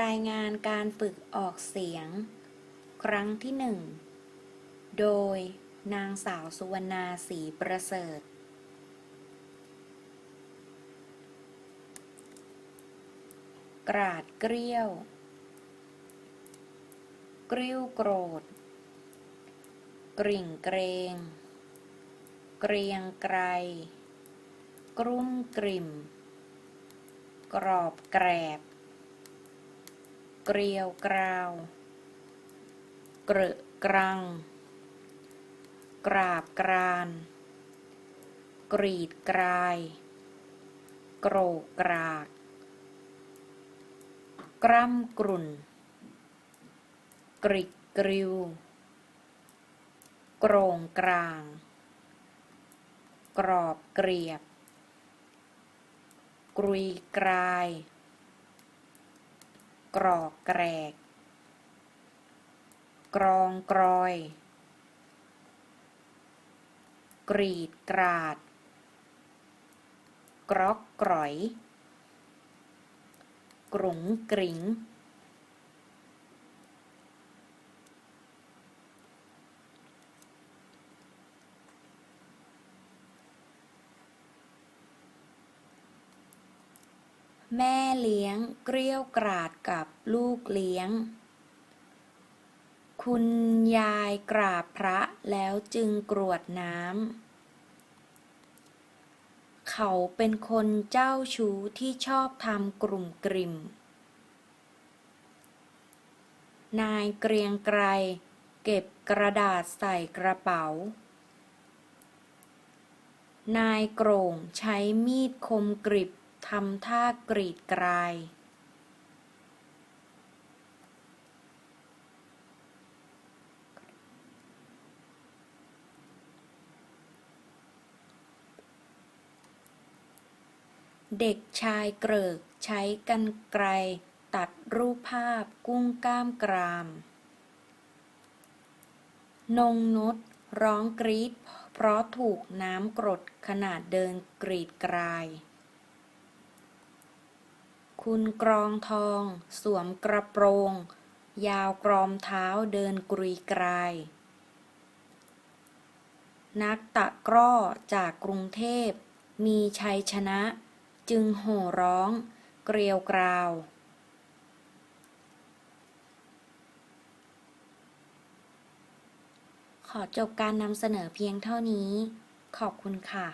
รายงานการฝึกออกเสียง ครั้งที่หนึ่ง โดยนางสาวสุวรรณาศรีประเสริฐ กราดเกลี้ยว กริ้วโกรธ กริ่งเกรง เกรียงไกร กรุ่มกริ่ม กรอบแกรบ เกลียวกราว เกระกรัง กราบกราน กรีดกราย โกรกกราก กร่ำกรุ่น กริกกริว โกรงกลาง กรอบเกรียบกรุยกราย กรอกแกรก กรองกรอย กรีดกราด กรอกกร่อย กรุงกริง แม่เลี้ยงเกลี้ยวกราดกับลูกเลี้ยง คุณยายกราบพระแล้วจึงกรวดน้ำ เขาเป็นคนเจ้าชู้ที่ชอบทำกลุ่มกริ่มนายเกรียงไกรเก็บกระดาษใส่กระเป๋า นายโกร่งใช้มีดคมกริบ ทำท่ากรีดกราย เด็กชายเกริกใช้กรรไกรตัดรูปภาพกุ้งกล้ามกราม นงนุชร้องกรีดเพราะถูกน้ำกรดขนาดเดินกรีดกราย คุณกรองทอง สวมกระโปรง ยาวกรอมเท้าเดินกรีกราย นักตะกร้อจากกรุงเทพ มีชัยชนะ จึงโห่ร้อง เกลียวกราวขอจบการนำเสนอเพียงเท่านี้ ขอบคุณค่ะ